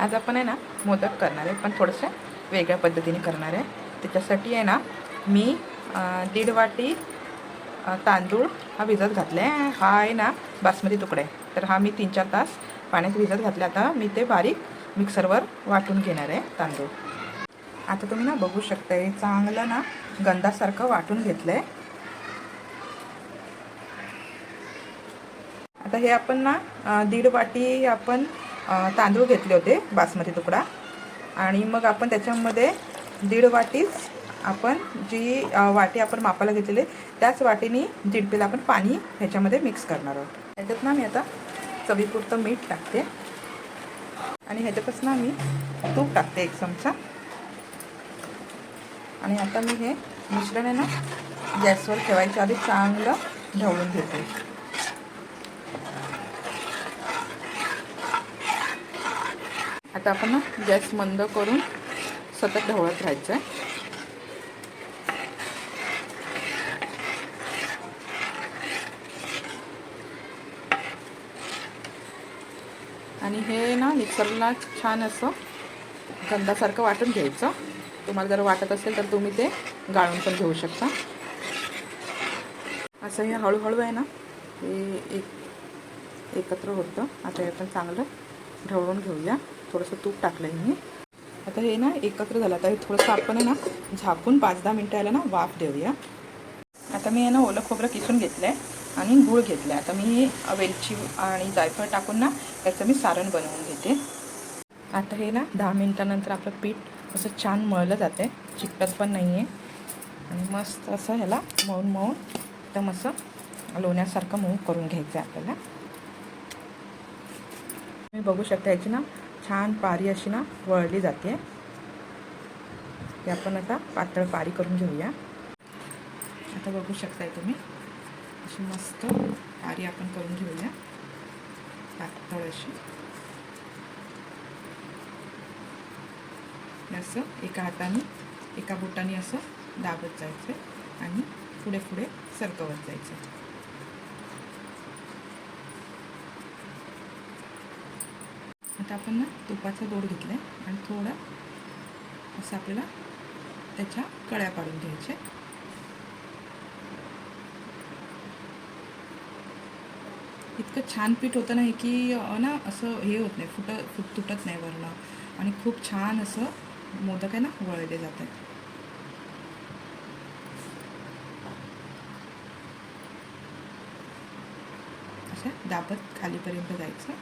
आज आपण आहे ना मोदक करणार आहे पण थोडंसं वेगळ्या पद्धतीने करणार आहे. त्याच्यासाठी आहे ना मी दीड वाटी तांदूळ हा भिजत घातला आहे हा आहे ना बासमती तुकडा आहे. तर हा मी तीन चार तास पाण्यात भिजत घातला. आता मी ते बारीक मिक्सरवर वाटून घेणार आहे तांदूळ. आता तुम्ही ना बघू शकता हे चांगलं ना गंधासारखं वाटून घेतलं आहे आता हे आपण ना दीड वाटी आपण तांदूळ घेतले होते बासमती तुकडा. आणि मग आपण त्याच्यामध्ये दीड वाटीच आपण जी वाटी आपण मापाला घेतलेली त्याच वाटीने दीड आपण पाणी ह्याच्यामध्ये मिक्स करणार आहोत. ह्याच्यात ना मी आता चवीपुरतं मीठ टाकते. आणि ह्याच्यातच ना मी तूप टाकते एक चमचा. आणि आता मी हे मिश्रण आहे ना गॅसवर ठेवायच्या आधी चांगलं ढवळून घेते. आता आपण ना गॅस मंद करून सतत ढवळत राहायचं आहे आणि हे ना मिक्सरला छान असं गंधासारखं वाटून घ्यायचं. तुम्हाला जर वाटत असेल तर तुम्ही ते गाळून पण घेऊ शकता. असं हे हळूहळू आहे ना हे एक एकत्र होतं. आता हे पण चांगलं ढवळून घेऊया. थोडंसं तूप टाकलं आहे मी. आता हे ना एकत्र झालं. आता हे थोडंसं आपण आहे ना झाकून पाच दहा मिनटं याला ना वाफ देऊया. आता मी आहे ना ओलं खोबरं किसून घेतलं आहे आणि गूळ घेतलं आहे आता मी वेलची आणि जायफळ टाकून ना त्याचं मी सारण बनवून घेते. आता हे ना दहा मिनटानंतर आपलं पीठ असं छान मळलं जातं आहे चिकटत पण नाही आहे आणि मस्त असं ह्याला मळून मळून एकदम असं लोण्यासारखं मऊ करून घ्यायचं आहे आपल्याला. तुम्ही बघू शकता याची ना छान पारी अशी ना वळली जाते. ते आपण आता पातळ पारी करून घेऊया. आता बघू शकताय तुम्ही अशी मस्त पारी आपण करून घेऊया. पातळ अशी. असं एका हाताने एका बोटाने असं दाबत जायचं आणि पुढे पुढे सरकवत जायचं. आता आपण ना तुपाचा गोड घेतला आहे आणि थोडा असं आपल्याला त्याच्या कळ्या पाडून घ्यायच्या इतकं छान पीठ होतं नाही की ना असं हे होत नाही फुट फुट तुटत नाही वरणं आणि खूप छान असं मोदक आहे ना वळले जात आहेत असं दाबत खालीपर्यंत जायचं.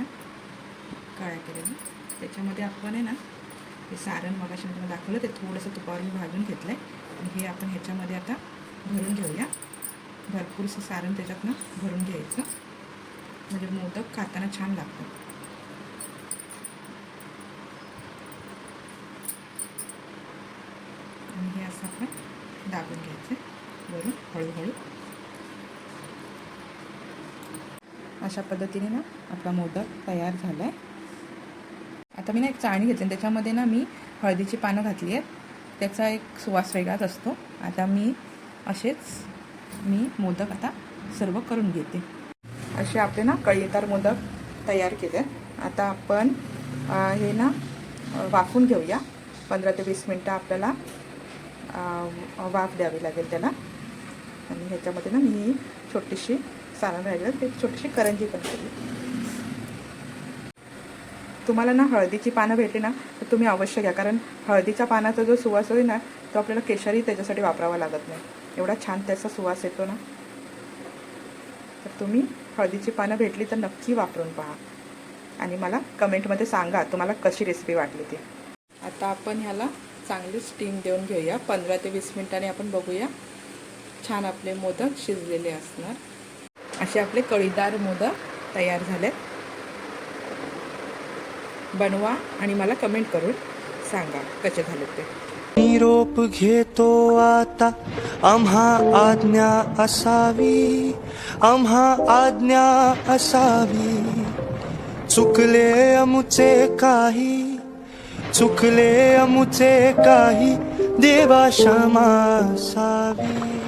आता आपण काळ्या केलेलं. त्याच्यामध्ये आपण आहे ना हे सारण मगाशी मी तुम्हाला दाखवलं ते थोडंसं तुपावर मी भाजून घेतलं आहे आणि हे आपण ह्याच्यामध्ये आता भरून घेऊया. भरपूरसं सारण त्याच्यातनं भरून घ्यायचं. म्हणजे मोदक खाताना छान लागतं आणि हे असं आपण दाबून घ्यायचं. वरून हळूहळू. अशा पद्धतीने ना आपला मोदक तयार झाला आहे आता मी ना एक चाळणी घेतली आणि त्याच्यामध्ये ना मी हळदीची पानं घातली आहेत. त्याचा एक सुवास वेगळाच असतो. आता मी असेच मी मोदक आता सर्व करून घेते. असे आपले ना कळीदार मोदक तयार केले आता आपण हे ना वाफून घेऊया. पंधरा ते वीस मिनटं आपल्याला वाफ द्यावी लागेल त्याला. आणि ह्याच्यामध्ये ना मी छोटीशी सारण राहिलं ते छोटीशी करंजी पण केली तुम्हाला ना हळदीची पानं भेटली ना तर तुम्ही अवश्य घ्या. कारण हळदीच्या पानाचा जो सुवास होईल ना तो आपल्याला केशरी त्याच्यासाठी वापरावा लागत नाही. एवढा छान त्याचा सुवास येतो ना. तर तुम्ही हळदीची पानं भेटली तर नक्की वापरून पहा. आणि मला कमेंटमध्ये सांगा तुम्हाला कशी रेसिपी वाटली ती. आता आपण ह्याला चांगली स्टीम देऊन घेऊया. पंधरा ते वीस मिनिटांनी आपण बघूया. छान आपले मोदक शिजलेले असणार. असे आपले कळीदार मोदक तयार झालेत. बनवा आणि मला कमेंट करून सांगा कसे झाले ते. निरोप घेतो आता आम्हा आज्ञा असावी आम्हा आज्ञा असावी. चुकले अमुचे काही चुकले अमुचे काही देवा क्षमा असावी